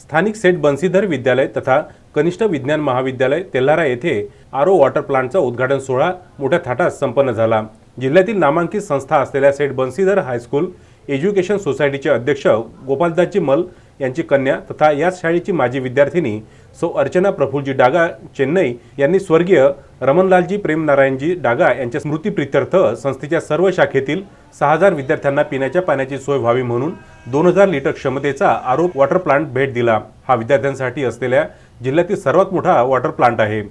स्थानिक सेठ बन्सीधर विद्यालय तथा कनिष्ठ विज्ञान महाविद्यालय तेल्हारा येथे आरो वॉटर प्लांटचा उद्घाटन सोहळा मोठ्या थाटात संपन्न झाला. जिल्ह्यातील नामांकित संस्था असलेल्या सेठ बन्सीधर हायस्कूल एज्युकेशन सोसायटीचे अध्यक्ष गोपालदासजी मल यांची कन्या तथा याच शाळेची माजी विद्यार्थिनी सो अर्चना प्रफुलजी डागा चेन्नई यांनी स्वर्गीय रमणलालजी प्रेमनारायणजी डागा यांच्या स्मृतीप्रित्यर्थ संस्थेच्या सर्व शाखेतील सहा हजार विद्यार्थ्यांना पिण्याच्या पाण्याची सोय व्हावी म्हणून दोन हजार लिटर क्षमतेचा आरोप वॉटर प्लांट भेट दिला. हा विद्यार्थ्यांसाठी असलेल्या जिल्ह्यातील सर्वात मोठा वॉटर प्लांट आहे.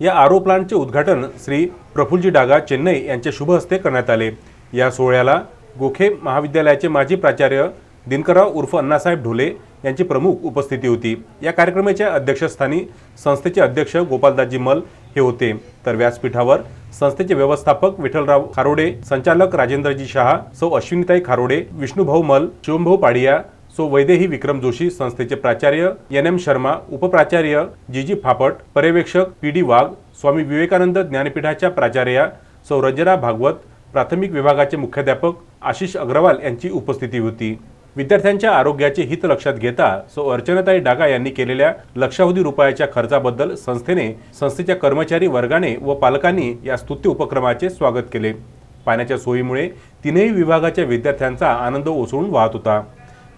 या आरो प्लांटचे उद्घाटन श्री प्रफुलजी डागा चेन्नई यांच्या शुभ हस्ते करण्यात आले. या सोहळ्याला गोखे महाविद्यालयाचे माजी प्राचार्य दिनकरराव उर्फ अण्णासाहेब ढोले यांची प्रमुख उपस्थिती होती. या कार्यक्रमाच्या अध्यक्षस्थानी संस्थेचे अध्यक्ष गोपालदाजी मल हे होते. तर व्यासपीठावर संस्थेचे व्यवस्थापक विठ्ठलराव खारोडे संचालक राजेंद्रजी शहा सौ अश्विनीताई खारोडे विष्णुभाऊ मल शिवमभाऊ पाडिया सो वैदेही विक्रम जोशी संस्थेचे प्राचार्य एन एम शर्मा उपप्राचार्य जी जी फापट पर्यवेक्षक पी डी वाघ स्वामी विवेकानंद ज्ञानपीठाच्या प्राचार्या सौ रंजना भागवत प्राथमिक विभागाचे मुख्याध्यापक आशिष अग्रवाल यांची उपस्थिती होती. विद्यार्थ्यांच्या आरोग्याचे हित लक्षात घेता सो अर्चनाताई डागा यांनी केलेल्या लक्षावधी रुपयाच्या खर्चाबद्दल संस्थेने संस्थेच्या कर्मचारी वर्गाने व पालकांनी या स्तुत्य उपक्रमाचे स्वागत केले. पाण्याच्या सोयीमुळे तीनही विभागाच्या विद्यार्थ्यांचा आनंद ओसळून वाहत होता.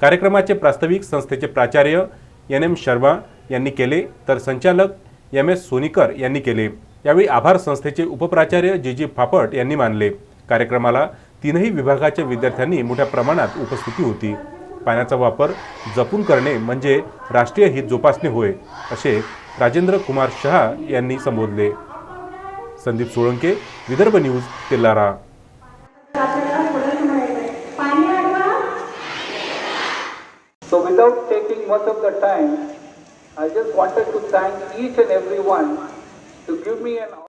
कार्यक्रमाचे प्रास्ताविक संस्थेचे प्राचार्य एन एम शर्मा यांनी केले तर संचालक एम एस सोनीकर यांनी केले. यावेळी आभार संस्थेचे उपप्राचार्य जी जी फापट यांनी मानले. कार्यक्रमाला तीनही विभागाच्या विद्यार्थ्यांनी मोठ्या प्रमाणात उपस्थिती होती. पाण्याचा वापर जपून करणे म्हणजे राष्ट्रीय हित जोपासणे होय असे राजेंद्र कुमार शहा यांनी संबोधले. Sandeep Solanke Vidarbha news Telara. So without taking much of the time, I just wanted to thank each and every one to give me an